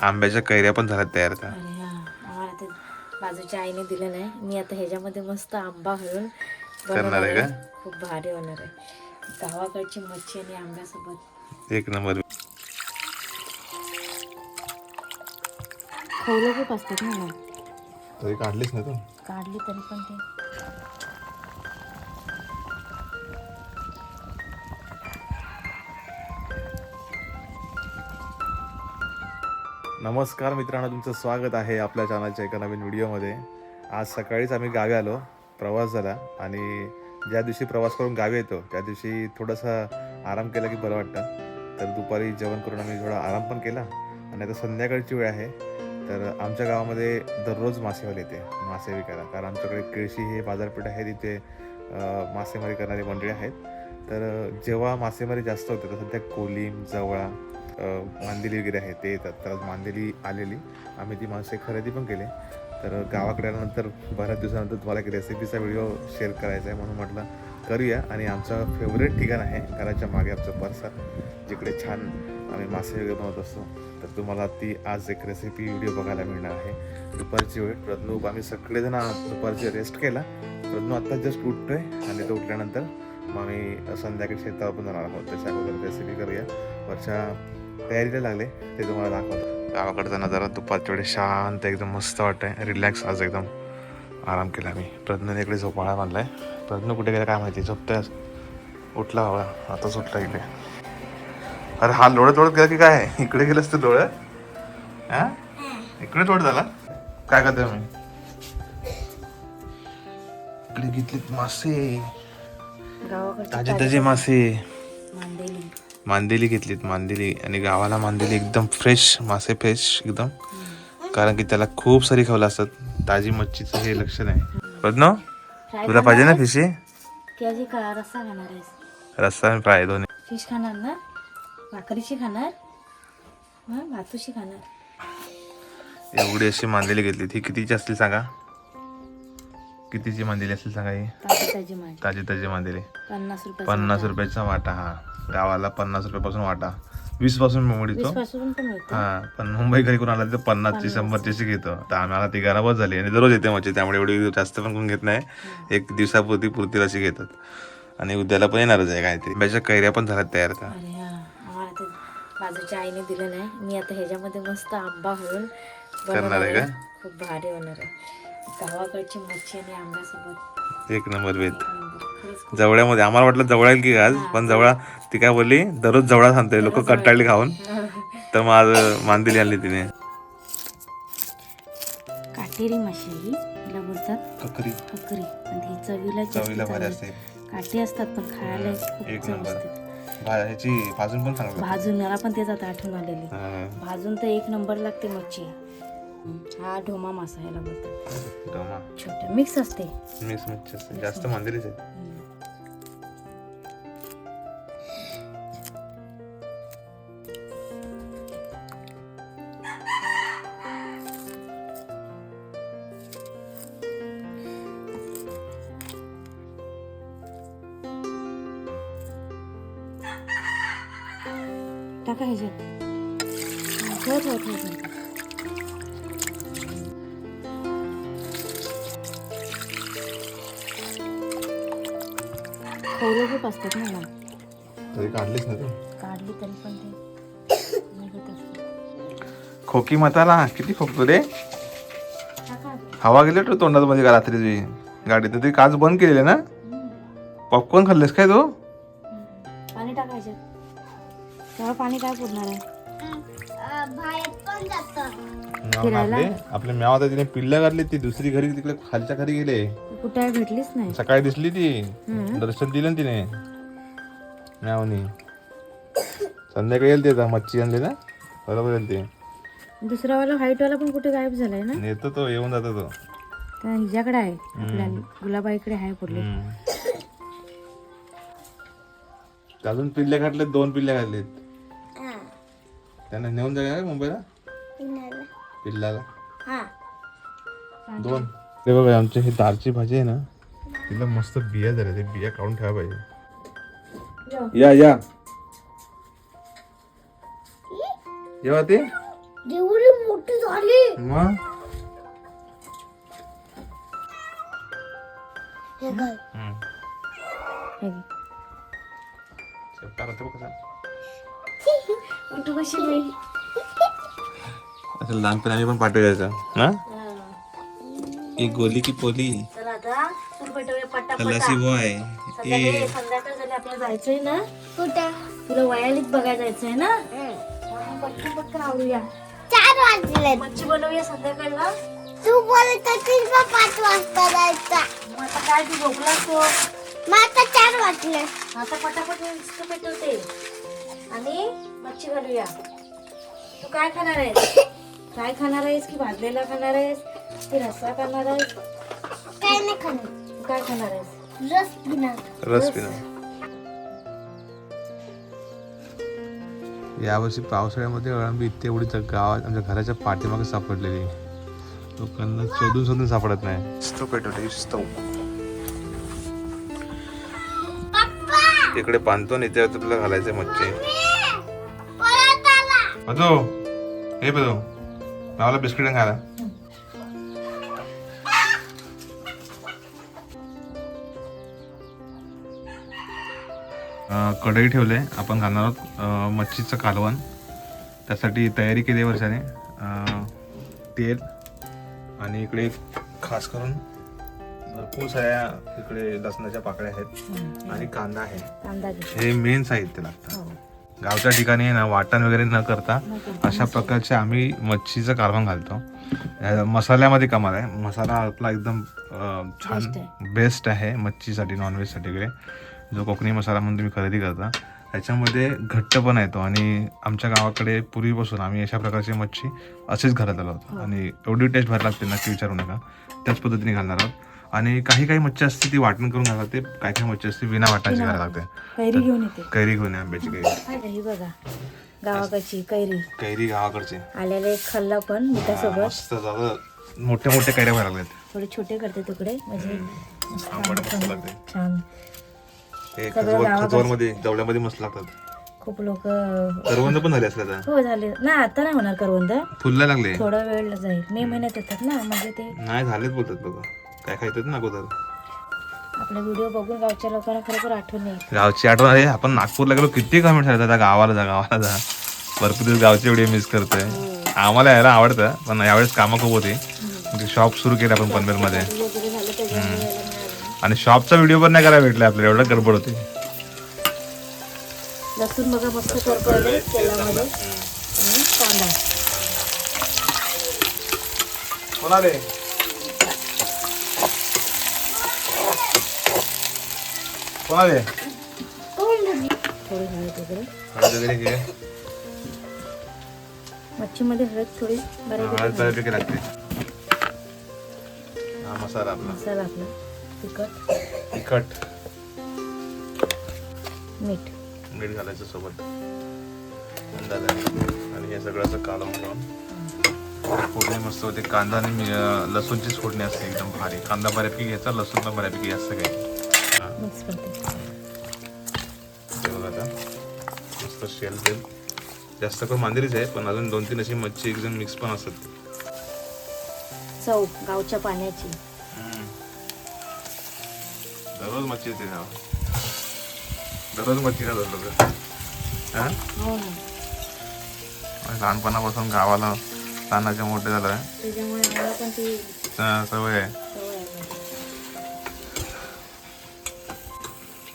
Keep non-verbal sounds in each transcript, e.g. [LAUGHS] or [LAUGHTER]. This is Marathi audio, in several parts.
आंब्याच्या कैऱ्या पण झाल्यात तयार आता हा आम्हाला ते बाजूच्या आईने दिलं नाही. मी आता ह्याच्यामध्ये मस्त आंबा घालून करणार आहे आहे. खूप भारी होणार आहे. गावाकडची मच्छी आणि आंब्यासोबत. एक नंबर. खवलं खूप असतात ना मग. तरी काढलीच ना तू? काढली तरी पण ते. नमस्कार मित्रांनो तुमचं स्वागत आहे आपल्या चॅनलच्या एका नवीन व्हिडिओमध्ये आज सकाळीच आम्ही गावी आलो प्रवास झाला आणि ज्या दिवशी प्रवास करून गावी येतो त्या दिवशी थोडासा आराम केला की बरं वाटतं. तर दुपारी जेवण करून आम्ही थोडा आराम पण केला आणि आता संध्याकाळची वेळ आहे. तर आमच्या गावामध्ये दररोज मासेवाले येते मासे विकायला. कारण आमच्याकडे केळशी हे बाजारपेठ आहे तिथे मासेमारी करणारी मंडळी आहेत. तर जेव्हा मासेमारी जास्त होते तर सध्या कोलीम जवळा मांदेली वगैरे आहे ते येतात. तर आज मांदेली आलेली. आम्ही ती मासे खरेदी पण केले. तर गावाकडे आल्यानंतर बऱ्याच दिवसानंतर तुम्हाला एक रेसिपीचा व्हिडिओ शेअर करायचा आहे म्हणून म्हटलं करूया. आणि आमचं फेवरेट ठिकाण आहे घराच्या मागे आमचं परसा जिकडे छान आम्ही मासे वगैरे बनवत असतो. तर तुम्हाला ती आज एक रेसिपी व्हिडिओ बघायला मिळणार आहे. दुपारची वेळ. प्रज्ञू आम्ही सगळेजण दुपारची रेस्ट केला. प्रज्ञू आत्ता जस्ट उठतोय आणि तो उठल्यानंतर मग आम्ही संध्याकाळी शेतावर पण जाणार आहोत. त्याच्या अगोदर रेसिपी करूया. वरच्या तयारीला लागले ते तुम्हाला दाखवतो. गावाकडचा नजारा दुपारच्या वेळी शांत एकदम मस्त वाटतंय. रिलॅक्स आज एकदम आराम केला मी. प्रज्ञाने इकडे झोपाळा बांधलाय. प्रज्ञ कुठे गेला काय माहिती? झोपतोय. उठला हवा आताच उठला इकडे. अरे हा लोळत लोळत गेला की काय? इकडे गेलंस तू डोळं हा? इकडे लोळ झाला? काय करतोय मी? इकडे घेतलीत मासे. ताजे ताजे मासे. मांदेली घेतलीत मांदेली. आणि गावाला मांदेली एकदम फ्रेश मासे फ्रेश एकदम. कारण की त्याला खूप सारी खावलं असतात. ताजी मच्छीचं हे लक्षण आहे प्रज्ञ फ्राय तुला पाहिजे ना फिशी रस्सा आणि फ्राय दोन्ही. फिश खाणार ना? भाकरीची खाणार? भातूशी खाणार? एवढी अशी मांदेली घेतली ही कितीची असतील सांगा? कितीची मांदेली असतील सांगा ही? ताजी ताजी माझी ताजी ताजी मांदेली. पन्नास रुपये पन्नास रुपयाचा वाटा हा. गावाला पन्नास रुपयापासून वाटा. वीसपासून मिळतो. हा पण मुंबई घरी कोण आला तर पन्नासची शंभरची घेतो. तर आम्हाला ती बस झाली आणि दररोज येते मच्छी त्यामुळे एवढी जास्त पण कोण घेत नाही. एक दिवसापुरती पुरतील अशी घेतात. आणि उद्याला पण येणारच आहे काहीतरी. आंब्याच्या कैऱ्या पण झाल्यात तयार ते बाजूच्या आईने दिलं नाही मी आता ह्याच्यामध्ये मस्त आंबा घालून करणार आहे. का? खूप भारी होणार आहे. गावाकडची मच्छी आणि आंब्यासोबत. एक नंबर खूप जवळ्यामध्ये आम्हाला वाटलं जवळ की आज पण जवळा ती काय बोलली? दररोज जवळा सांगते लोक कंटाळली खाऊन. [LAUGHS] तर मग आज मांदिली आणली तिने. काटेरी माशी ही हिला बोलतात ककरी ककरी आणि चवीला चवीला भारी. असते काटे असतात पण खायला खूप एक चव. असते. भाजून पण भाजून मला पण आता आठवण आलेली. भाजून तर एक नंबर लागते मच्छी हा ढोमा मासा याला बोलतात. डोमा. छोटे मिक्स असते. मिक्स मच्छी असते. जास्त मांदिलीच आहे टाका ह्याच्यात. ठेव ठेव ठेव. खूप असतात ना मग. तरी काढलीच ना तू. काढली तरी पण ते. निघत असते. खोकी मताला किती खोकतो रे? हवा गेली तू तोंडात मध्ये का रात्री तुझी गाडीत तरी काच बंद केलेली ना? पॉपकॉर्न खाल्लेस काय तू? पाणी टाकायचं. पाणी काय पुरणार आहे? आपले आपल्या म्याव आता तिने पिल्ल्या घातली ती दुसरी घरी तिकडे खालच्या घरी गेले. कुठे भेटलीच नाही. सकाळी दिसली ती. दर्शन दिलं ना तिने. म्यावनी संध्याकाळी येईल ते आता मच्छी आणली ना. बरोबर येईल ते. दुसरा वाला व्हाईट वाला पण कुठे गायब झालाय ना? येतो तो येऊन जातो तो. हिच्याकडे आहे. आपल्या गुलाबाईकडे आहे पुढले. अजून पिल्ल्या घातलेत दोन पिल्ल्या घातलेत. त्यांना नेऊन का मुंबईला? पिल्लाला? दोन. ते बघा आमची ही दालची भाजी आहे ना. तिला मस्त बिया झाल्या ते बिया काढून ठेवा पाहिजे या. या जेव्हा ते. एवढी मोठी झाली. मग? हे काय? हम्म. हे बघ. कसा. [LAUGHS] कशी लहानपणी आम्ही पण पाठवू जायचं ना? एक गोली की पोली? तर आता सुरू पेटवूया पट्टा खलासी बॉय संध्याकाळी संध्याकाळ झाली आपल्याला जायचंय ना? कुठं? तुला वयालीत बघायला जायचंय ना? म्हणून पटकन पटकन आवडूया चार वाजले. मच्छी बनवूया संध्याकाळला. तू बोलत होतीस बा पाच वाजता जायचा? मग आता काय तू झोपला तो मग आता चार वाजले. आता पटापट नुसतं पेटवते आणि मच्छी घालूया तू काय खाणार आहेस? [LAUGHS] काय खाणार आहेस की भाजलेला खाणार आहेस की रस्सा खाणार आहेस? काय नाही खाणार. काय खाणार आहेस? रस पिणार रस पिणं यावर्षी पावसाळ्यामध्ये अळंबी इथे एवढी तर गावात आमच्या घराच्या पाठीमागे सापडलेली. लोकांना शोधून शोधून सापडत नाही. स्टो पेटवते स्टो तिकडे बांधतो आणि इथे तुला घालायचं मच्छी. परत आला. बदो हे बदो गावाला बिस्किट खायला. कढई ठेवले. आपण घालणार आहोत मच्छीचं कालवण. त्यासाठी तयारी केली आहे वर्षाने. तेल आणि इकडे खास करून भरपूर साऱ्या इकडे लसणाच्या पाकळ्या आहेत आणि कांदा आहे. हे मेन साहित्य लागतं. हो. गावच्या ठिकाणी ना वाटण वगैरे न करता. अशा प्रकारचे आम्ही मच्छीचं कालवण घालतो. मसाल्यामध्ये कमाल आहे. मसाला आपला एकदम छान बेस्ट आहे. मच्छीसाठी नॉनव्हेजसाठी वगैरे. जो कोकणी मसाला म्हणून तुम्ही खरेदी करता. त्याच्यामध्ये घट्टपणा येतो आणि आमच्या गावाकडे पूर्वीपासून आम्ही अशा प्रकारची मच्छी असेच घरात आलो होतो. आणि एवढी टेस्ट भर लागते नक्की विचारू नका. त्याच पद्धतीने घालणार आहोत. आणि काही काही मच्छी असते ती वाटण करून घालतात ते काही काही मच्छी असते विना वाटणाची घालायला लागते. कैरी घेऊन येते. कैरी घेऊन या आंब्याची कैरी. ही बघा गावाकडची कैरी. कैरी गावाकडचे. आल्याला एक खाल्ला पण मिठासोबत. मस्त झालं. मोठे मोठे कैऱ्या व्हायला लागलेत थोडे छोटे करते तुकडे म्हणजे मस्त आंबट मस्त आंबट लागते. छान. सगळं खजवर गावाकडचं. खजवरमध्ये जवळ्यामध्ये मस्त लागतात. खूप लोक करवंद पण झाले असले आता हो झाले. नाही आता नाही होणार करवंद. फुलला लागले. थोडा वेळ जाईल. मे महिन्यात येतात ना म्हणजे ते नाही झालेच बोलतात बघा. काय खायचं ना अगोदर आपला व्हिडिओ बघून गावच्या लोकांना खरोखर आठवण येईल. गावची आठवण आहे आपण नागपूरला गेलो किती कमेंट झाले त्या गावाला जा गावाला जा. भरपूर दिवस गावचे व्हिडिओ मिस करतोय. आम्हाला यायला आवडतं पण यावेळेस कामं खूप होती. शॉप सुरू केलं आपण पनवेलमध्ये. नाही. आणि शॉपचा व्हिडिओ पण नाही करायला भेटला आपल्याला एवढं गडबड होती. लसूण बघा मस्त करपवले तेलामध्ये. आणि कांदा. कोण आले कोण आले थोडी हळद वगैरे हळद वगैरे घे मच्छीमध्ये हळद थोडी बऱ्यापैकी हळद बऱ्यापैकी लागते. हा मसाला आपला. मसाला आपला. तिखट. तिखट. मीठ. मीठ घालायचं सोबत. अंदाज आणि हे सगळं असं कालवून घेऊन. फोडणी मस्त होते. कांदा आणि लसूणचीच फोडणी असते एकदम भारी. कांदा बऱ्यापैकी घ्यायचा लसूण पण बऱ्यापैकी जास्त घ्यायचं. मिक्स करते. मस्त शेल तेल. जास्त करून मांदेरीच आहे पण अजून दोन तीन अशी मच्छी एकदम मिक्स पण असतात. चव गावच्या पाण्याची. दररोज मच्छी येते गावात दररोज मच्छी खातात लोक. हा? ना. लहानपणापासून गावाला लहानाच्या मोठे झालं सवय आहे. सवय आहे.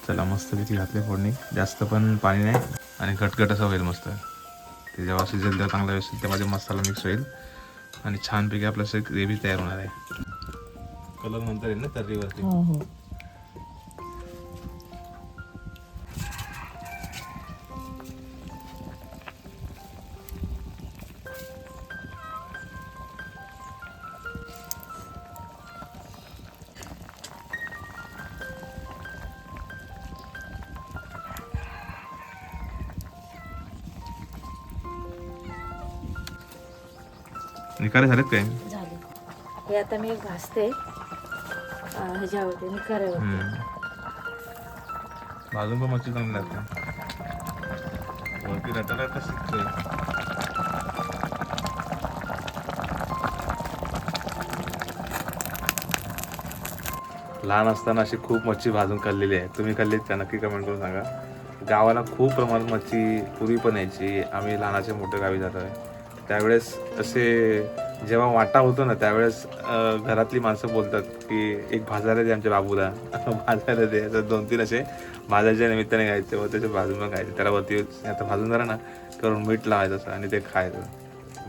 चला मस्त किती घातली फोडणी. जास्त पण पाणी नाही. आणि घटघट असं होईल मस्त. ते जेव्हा शिजेल तेव्हा चांगला व्यवस्थित त्यामध्ये मसाला मिक्स होईल. आणि छानपैकी आपलं असं ग्रेव्ही तयार होणार आहे. कलर म्हणता येईल ना तर्रीवरती. हो, हो. निकारे झालेत काय? झाले. हे आता मी घासते. ह्याच्यावरती भाजून पण मच्छी चांगली लागते. वरती रटा रटा शिकते लहान असताना अशी खूप मच्छी भाजून खाल्लेली आहे. तुम्ही खाल्ली त्या नक्की कमेंट करून सांगा. गावाला खूप प्रमाणात मच्छी पूर्वी पण यायची. आम्ही लहानाचे मोठे गावी जातो आहे. त्यावेळेस असे जेव्हा वाटा होतो ना त्यावेळेस घरातली माणसं बोलतात की एक भाजायला दे आमच्या बाबूला. [LAUGHS] भाजायला दे. असं दोन तीन असे भाजायच्या निमित्ताने घ्यायचे व त्याचे भाजून खायचे त्याला वरती आता भाजून झालं ना करून मीठ लावायचं असं आणि ते खायचं.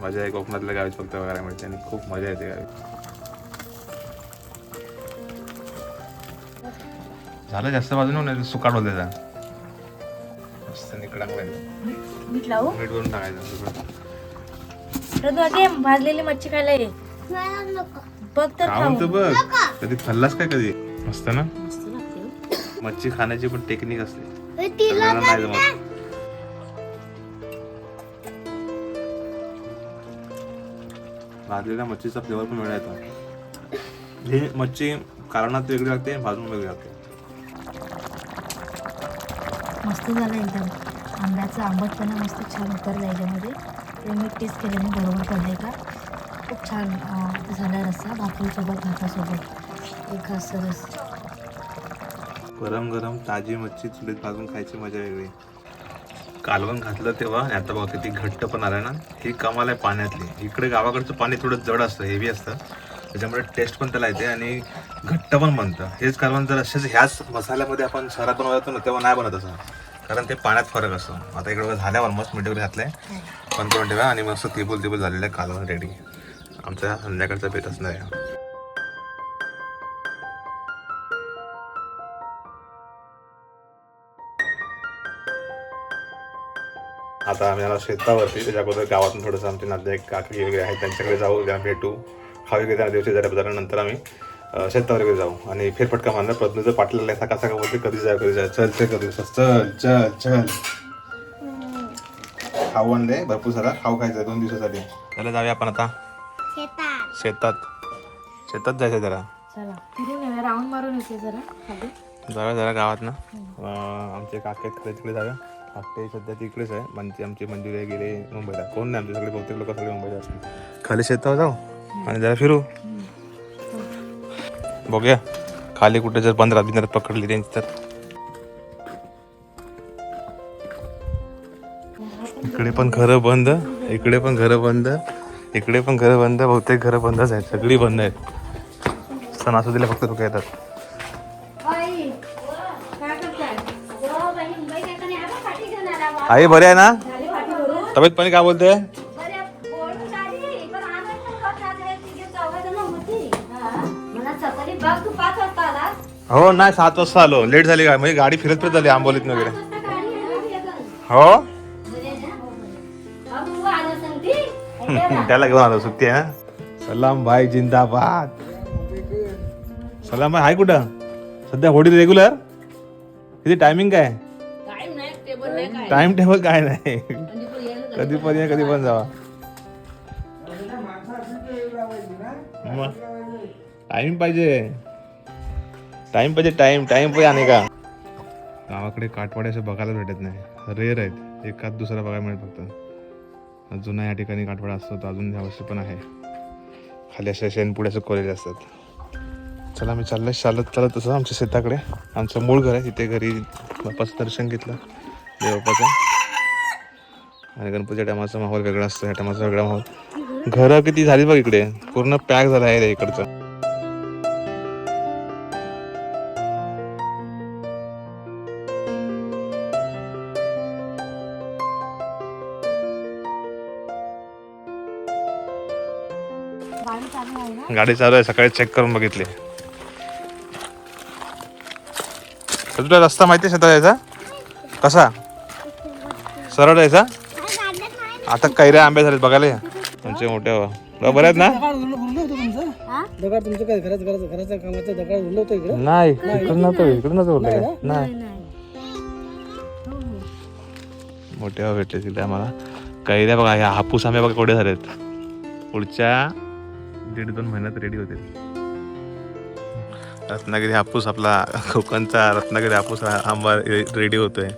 मजा आहे कोकणातल्या गावीत फक्त बघायला मिळते आणि खूप मजा येते गावी. झालं जास्त बाजून नाही सुकाट होते त्याचा मस्त निकडा मीठ लावू? मीठ करून टाकायचं. भाजलेली मच्छी खायला ये. बघ तर खाऊन तर खाऊ बघ कधी खाल्लास काय कधी? मस्त ना? मस्त लागते हो. मच्छी खाण्याची पण टेक्निक असते. तिला सगळ्यांना नाही जमत. भाजलेल्या मच्छीचा फ्लेवर पण वेगळा येतो. ही मच्छी कारणात वेगळी लागते भाजून वेगळी लागते. मस्त झालं एकदम. आंब्याचा आंबटपणा मस्त छान उतरला याच्यामध्ये. ते मी टेस्ट केल्याने बरोबर पडले का खूप छान झाला रस्सा भाकरीसोबत भातासोबत. एक घास रस. गरम गरम ताजी मच्छी चुलीत भाजून खायची मजा वेगळी. कालवण घातलं तेव्हा आणि आता बघा किती घट्ट पण आलं ना. ही कमाल आहे पाण्यातली. इकडे गावाकडचं पाणी थोडं जड असतं हेवी असतं. त्याच्यामुळे टेस्ट पण त्याला येते आणि घट्ट पण बनतं. हेच कालवण जर असेच ह्याच मसाल्यामध्ये आपण शहरात बनवतो ना तेव्हा नाही बनत असं. कारण ते पाण्यात फरक असतो. आता इकडे झाल्यावर मस्त मीठ वगैरे घातलंय पण करून ठेवा आणि मस्त तिबुल तिबुल झालेलं आहे कालवण रेडी आमचा संध्याकाळचा पेट असणार आहे. आता आम्ही आला शेतावरती त्याच्या अगोदर गावातून थोडंसं आमचे नाते काकी वगैरे आहेत त्यांच्याकडे जाऊ त्या भेटू. खाऊ वगैरे त्या दिवशी जरा झाल्यानंतर आम्ही शेतावर वगैरे जाऊ. आणि फेरफटका मारणार प्रज्ञाचं पाटलेला आहे सकाळ सकाळ बोलते कधी जाऊ कधी जाऊ चल चल कधी चल चल चल. खाऊ आणले भरपूर सारा खाऊ खायचा दोन दिवसासाठी. त्याला जाऊया आपण आता. शेतात. शेतात. शेतात जायचं जरा. चला. फिरून येऊया राऊंड मारून येते जरा. खाली. जाऊया जरा गावात ना. आमचे काके आहेत तिकडे जाऊया. आपटे सध्या तिकडेच आहे. म्हणजे आमचे मंजुरे गेले मुंबईला. कोण नाही आमचे सगळे बहुतेक लोक सगळे मुंबईला असतील. खाली शेतावर जाऊ आणि जरा फिरू. बघूया. खाली कुठे जर पंधरा बिंद्रात पकडली रेंज तर. इकडे पण घरं बंद इकडे पण घरं बंद इकडे पण घरं बंद बहुतेक घरं बंदच आहेत सगळी बंद आहेत. सणासुदीला फक्त लोक येतात. आई बरे आहे ना? तब्येत पाणी काय बोलते? हो नाही सात वाजता आलो. लेट झाली काय म्हणजे गाडी फिरत फिरत झाली आंबोलीत वगैरे. हो? त्याला घेऊन आलो सुट्टी आहे ना सलाम भाई जिंदाबाद. सलाम भाई हाय कुठं? सध्या होडी रेग्युलर किती टायमिंग काय? टाइम टेबल काय. नाही. कधी पण या कधी पण जावा. टाइम पाहिजे. टाइम पाहिजे टाइम टाइम पाहिजे आणि का? गावाकडे काठवाडे असे बघायला भेटत नाही. रेअर आहेत. एखाद दुसरा बघायला मिळत फक्त. जुना या ठिकाणी काठवाडा असतो तर अजून यावर्षी पण आहे. खाली असे शेणपुडे असं कोलेले असतात. चला मी चाललंय चालत चालत तसं आमच्या शेताकडे. आमचं मूळ घर आहे तिथे घरी बाप्पाचं दर्शन घेतलं देवबापाचं आणि गणपतीच्या टायमाचा माहोल वेगळा असतो ह्या टायमाचा वेगळा माहोल. घरं किती झाली बघ इकडे. पूर्ण पॅक झालं आहे रे इकडचं. गाडी चालू आहे सकाळी चेक करून बघितली. तर तुला रस्ता माहिती आहे शेतात यायचा? कसा? सरळ यायचा? आता कैऱ्या आंबे झालेत बघायला. तुमचे मोठे हो. बरं बरं आहेत ना? दगड तुमचं काय? घरात घराचं घराचं कामाचं दगड उरलं होतं इकडे? नाही इकडे नव्हतं इकडे नव्हतं बोलले काय? नाही. मोठे हो भेटले तिथे आम्हाला. कैऱ्या बघा ह्या हापूस आंबे बघा केवढे झालेत. पुढच्या दीड दोन महिन्यात रेडी होतील. रत्नागिरी हापूस आपला कोकणचा रत्नागिरी हापूस हा आंबा रेडी होतोय.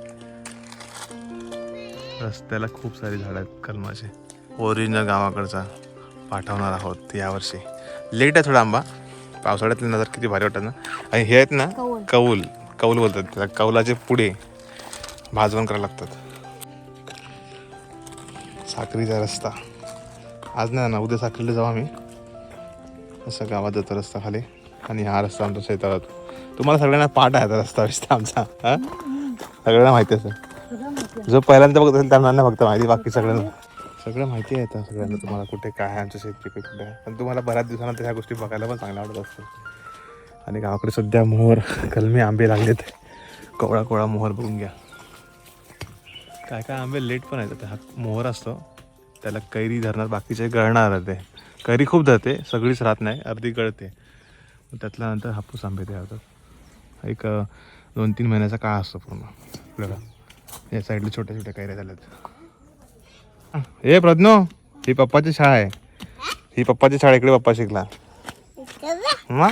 रस्त्याला खूप सारी झाडं आहेत कलमाचे. ओरिजिनल गावाकडचा पाठवणार आहोत यावर्षी. लेट आहे थोडा आंबा. पावसाळ्यातले नजर किती भारी वाटतात ना? आणि हे आहेत ना कौल. कौल. कौल बोलतात त्याला. कौलाचे पुढे भाजवण करायला लागतात. साखरीचा रस्ता. आज नाही ना उद्या साखरीला जाऊ आम्ही. असं गावात जातो रस्ता खाली आणि हा रस्ता आमचा शेतात तुम्हाला सगळ्यांना पाठ आहे आता रस्ता विस्ता आमचा हा? सगळ्यांना माहिती असेल. जो पहिल्यांदा बघत असेल त्यांना फक्त माहिती बाकी सगळ्यांना सगळं माहिती आहे आता सगळ्यांना तुम्हाला कुठे काय आहे आमच्या शेत पिकं कुठे आहे. पण तुम्हाला बऱ्याच दिवसानंतर ह्या गोष्टी बघायला पण चांगल्या वाटत असतात आणि गावाकडे सध्या मोहर कलमी आंबे लागलेत कोवळा कोवळा मोहर बघून घ्या. काय काय आंबे लेट पण आहेत. आता हा मोहर असतो त्याला कैरी धरणार बाकीचे गळणार ते. कैरी खूप धरते सगळीच राहत नाही अर्धी गळते. त्यातल्या नंतर हापूस आंबे तयार होतात एक दोन तीन महिन्याचा काळ असतो पूर्ण. आपल्याला. या साईडला छोट्या छोट्या कैऱ्या झाल्यात. हे प्रज्ञो ही पप्पाची शाळा आहे. ही पप्पाची शाळा इकडे पप्पा शिकला. मग?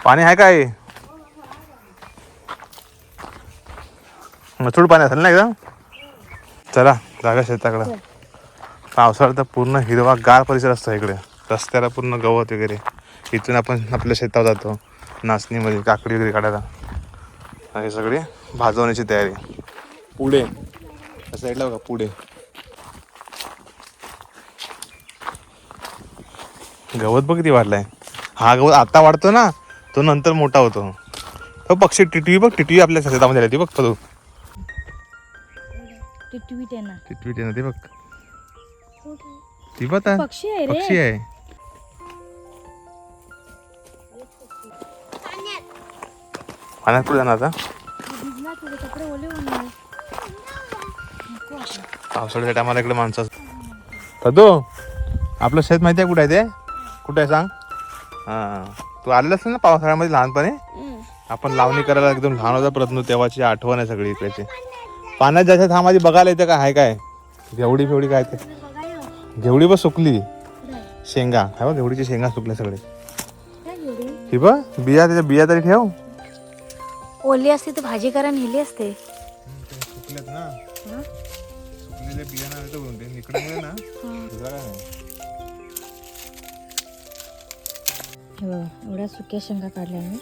पण. आहे काय? मचूड पाणी असेल ना एकदम चला जागा शेताकडं. पावसाळ्यात तर पूर्ण हिरवा गार परिसर असतो इकडे. रस्त्याला पूर्ण गवत वगैरे. इथून आपण आपल्या शेतावर जातो. नाचणीमध्ये काकडी वगैरे काढायला. आणि सगळी भाजवण्याची तयारी. पुढे. साईडला बघा पुढे. गवत बघ किती वाढलाय. हा गवत आता वाढतो ना तो नंतर मोठा होतो. तो पक्षी टिटवी बघ टिटवी आपल्या शेतामध्ये आली ती बघ तो. टिटवी टिटवी ती ना ती बघ. ती आता. पक्षी आहे रे. पक्षी आहे. पाण्यात कुठे जाणार आता. पावसाळ्याच्या टायमाला इकडे माणसं तू आपलं शेत माहिती आहे कुठे आहे ते? कुठे आहे सांग? हां. तू आलेला असेल ना पावसाळ्यामध्ये लहानपणी? आपण लावणी करायला एकदम लहान होता प्रश्न तेव्हाची आठवण आहे सगळी इकडची. पाण्यात जायचं था माझी बघायला येतं का? आहे काय? घेवडी फेवडी काय ते? घेवडी बघ सुकली. शेंगा. हा बघ घेवडीची शेंगा सुकल्या सगळे. काय? ही बघ बिया त्याच्या बिया तरी ठेव. ओली असते तर भाजी करा नेली असते. सुकल्यात ना. सुकलेले बिया इकडे ना. हे. बघा, एवढ्या सुक्या शेंगा काढल्या मी.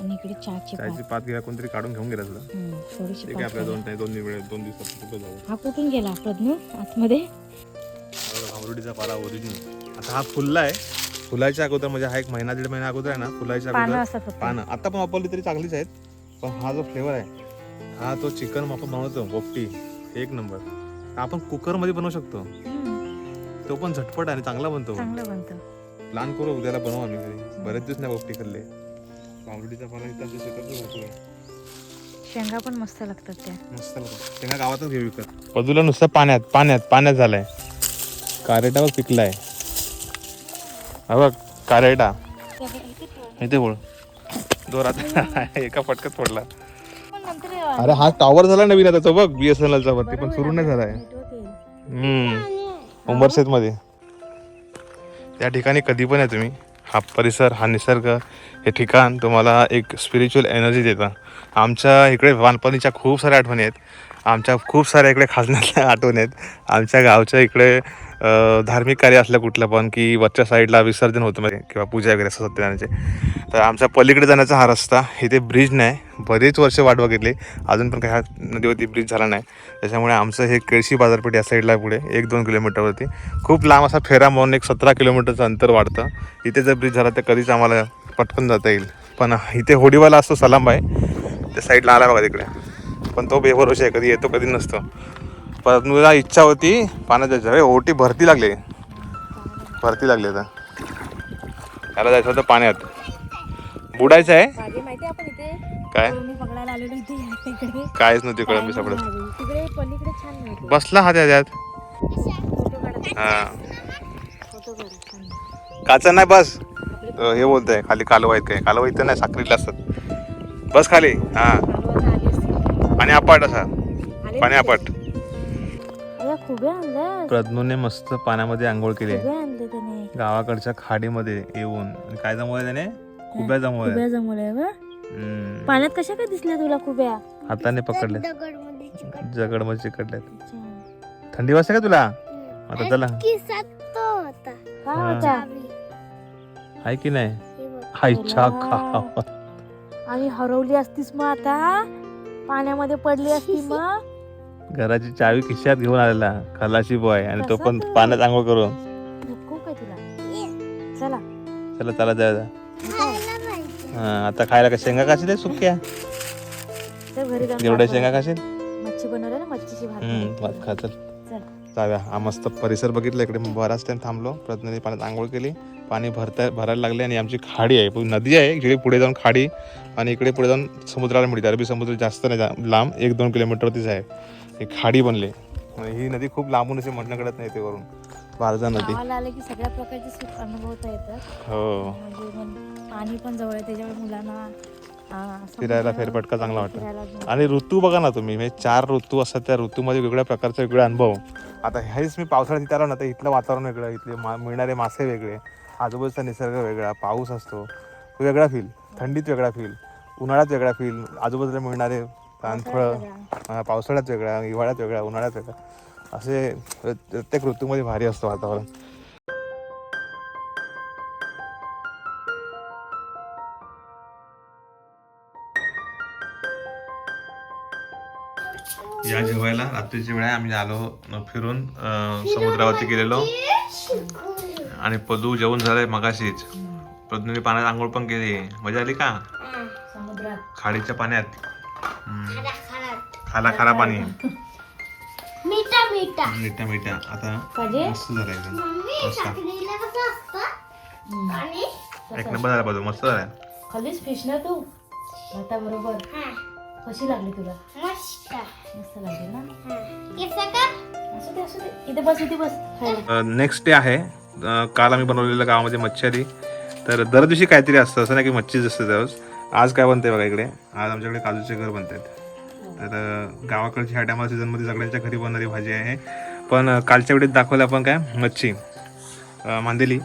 आणि इकडे चहाची पात. पात कोणतरी काढून घेऊन गेला तुला हम्म, थोडीशी पात आपल्या. दोन टाइम दोन वेळ दोन दिवसात कुठे जाऊ? हा कुठून गेला प्रज्ञू? आतमध्ये? भांबरुडीचा पाला ओरिजिनल आता हा फुलला आहे. फुलाच्या अगोदर म्हणजे हा एक महिना दीड महिना अगोदर आहे ना फुलाच्या पानं अगोदर पानं. आता पण वापरली तरी चांगलीच आहेत पण हा जो फ्लेवर आहे हा तो चिकन आपण बनवतो पोपटी एक नंबर. आपण कुकरमध्ये बनवू शकतो. तो पण झटपट आणि चांगला बनतो. प्लॅन करू उद्याला बनवू आम्ही घरी. बरेच दिवस नाही पोपटी खाल्ले. भांबरुडीचा पाला इथं आमच्या शेतातच भरपूर शेंगा पण मस्त लागतात त्या. मस्त लागतो त्यांना गावातच घेऊ विकत. पदूला नुसतं पाण्यात पाण्यात पाण्यात झालाय. कारेटा बघ आहे हा बघ कारेटा. इथे बोल. दोरात [LAUGHS] एका फटक्यात पडला. अरे हा टॉवर झाला नवीन आता तो बघ बीएसएनएल चा वरती पण सुरू नाही झालाय. आहे हम्म उंबरसेत मध्ये. त्या ठिकाणी कधी पण आहे तुम्ही. हा परिसर हा निसर्ग हे ठिकाण तुम्हाला एक स्पिरिच्युअल एनर्जी देतं. आमच्या इकडे बालपणीच्या खूप साऱ्या आठवणी आहेत. आमच्या खूप साऱ्या इकडे खाजण्यातल्या आठवण आहेत. आमच्या गावच्या इकडे धार्मिक कार्य असलं कुठलं पण की वरच्या साईडला विसर्जन होतं म्हणजे किंवा पूजा वगैरे असं सत्यनारायणचे. तर आमच्या पलीकडे जाण्याचा हा रस्ता इथे ब्रिज नाही. बरेच वर्ष वाट बघितली. अजून पण काही नदीवरती ब्रिज झाला नाही. त्याच्यामुळे आमचं हे केळशी बाजारपेठ या साईडला पुढे एक दोन किलोमीटरवरती खूप लांब असा फेरा म्हणून एक सतरा किलोमीटरचं अंतर वाढतं. इथे जर ब्रिज झाला तर कधीच आम्हाला पटकन जाता येईल. पण इथे होडीवाला असतो सलाम आहे त्या साईडला आला बघा तिकडे. पण तो बेभरोशी आहे कधी येतो कधी नसतो. परत मला इच्छा होती पाण्यात जायचं. अरे ओटी भरती लागली. भरती लागली आता. त्याला जायचं होतं पाण्यात. बुडायचं आहे. काय? कायच नव्हती कळत मी सगळं. बसला हा. त्याच्यात हा काचा नाही बस. हे बोलतंय खाली कालवा आहेत काय? कालवा इथं नाही साखरीला असतात. बस खाली. हा. आणि अपाट असा पाणी अपाट प्रज्ञूने मस्त पाण्यामध्ये आंघोळ केली. गावाकडच्या खाडीमध्ये येऊन. आणि काय जमवलं त्याने? खुब्या जमवल्या. पाण्यात कशा काय दिसल्या तुला खुब्या? हाताने पकडले दगडमध्ये चिकट जगडमध्ये चिकटल्यात. अच्छा. थंडी वाजते का तुला? आता चला. हा. आहे की नाही. आईच्या. गावात. आणि हरवली असतीस मग आता. पाण्यामध्ये पडली असती मग? घराची चावी खिशात घेऊन आलेला खलाशी बॉय आणि तो पण तो? पाण्यात आंघोळ करून. नको काय तुला? चला. चला चला जायला. हा, आता खायला का शेंगा खाशील सुक्या? चल घरी जाऊन एवढ्या शेंगा. खाशील? मच्छी बनवलं ना मच्छीची हम्म भात भात खा चल. जाऊया हा मस्त परिसर बघितला. इकडे बराच टाइम थांबलो. प्रतिनिधी पाण्यात आंघोळ केली. पाणी भरता भरायला लागले आणि आमची खाडी आहे. नदी आहे. इकडे पुढे जाऊन खाडी आणि इकडे पुढे जाऊन समुद्राला मिळते. अरबी समुद्र जास्त नाही. जा- लांब एक दोन किलोमीटरवरतीच आहे. ही खाडी बनली. ही नदी खूप लांबून अशी म्हणणं कळत नाही ते वरून भारजा नदी. गावाला आलं की सगळ्या प्रकारचे सुख अनुभवता येतात. हो. म्हणजे पाणी पण जवळ आहे. त्याच्यामुळे मुलांना फिरायला फेरफटका चांगला वाटतो. आणि ऋतू बघा ना तुम्ही म्हणजे चार ऋतू असतात त्या ऋतूमध्ये वेगळ्या प्रकारचे वेगळे अनुभव. आता हेच मी पावसाळ्यात इथे आलो ना तर इथलं वातावरण वेगळं इथले मा मिळणारे मासे वेगळे आजूबाजूचा निसर्ग वेगळा पाऊस असतो वेगळा फील थंडीत वेगळा फील उन्हाळ्यात वेगळा फील आजूबाजूला मिळणारे तानफळं हा, पावसाळ्यात वेगळा हिवाळ्यात वेगळा उन्हाळ्यात वेगळा. असे प्र- प्रत्येक ऋतूमध्ये भारी असतं वातावरण. या जेवायला. रात्रीची वेळ आहे. आम्ही आलो फिरून समुद्रावरती गेलेलो. आणि पदू जेवण झालंय मगाशीच. पदूने पाण्यात आंघोळ पण केली. मजा आली का. समुद्रात खाडीच्या पाण्यात. हम्म. खारा खारा. खाला खारा पाणी. मिठा मिठा. मिठा मिठा. आता पाहिजे? मस्त झालं एकदम. एक नंबर झाला पदू. मस्त झालाय. खालीच फिश ना तू? आता बरोबर. हा. कशी लागली तुला? मस्त. मस्त ना असू दे असू दे इथे बस इथे बस खायला नेक्स्ट डे आहे काल आम्ही बनवलेलं गावामध्ये मच्छी तर दर दिवशी काहीतरी असतं. असं नाही की मच्छीच असते दररोज. आज काय बनते बघा इकडे. आज आमच्याकडे काजूचे घर बनतात तर गावाकडच्या गावाकडची ह्या टायमा सीझनमध्ये सगळ्यांच्या घरी बनणारी भाजी आहे. पण कालच्या वेळेत दाखवलं आपण काय? मच्छी. मांदेली.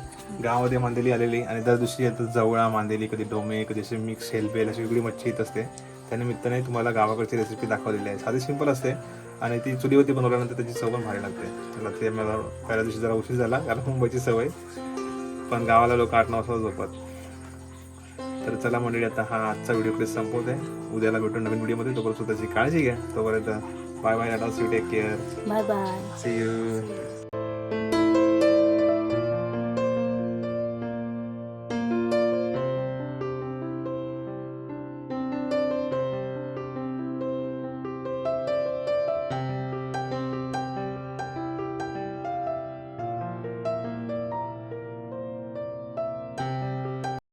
गावामध्ये मांदेली आलेली. आणि दर दिवशी येतात जवळा मांदेली. कधी डोमे कधी असे मिक्स हेलबेल अशी वेगळी मच्छी येत असते. त्यानिमित्ताने तुम्हाला गावाकडची रेसिपी दाखवलेली आहे. साधी सिंपल असते आणि ती चुलीवरती बनवल्यानंतर त्याची चव पण भारी लागते. त्याला ते मला पहिल्या दिवशी जरा उशीर झाला कारण मुंबईची सवय. पण गावाला लोक आठ नऊ वाजता झोपत तर चला मंडळी आता हा आजचा व्हिडिओ प्लीज संपवत. उद्याला भेटून नवीन व्हिडिओमध्ये तोपर्यंत स्वतःची काळजी घ्या. तोपर्यंत bye bye tata see take care bye bye see you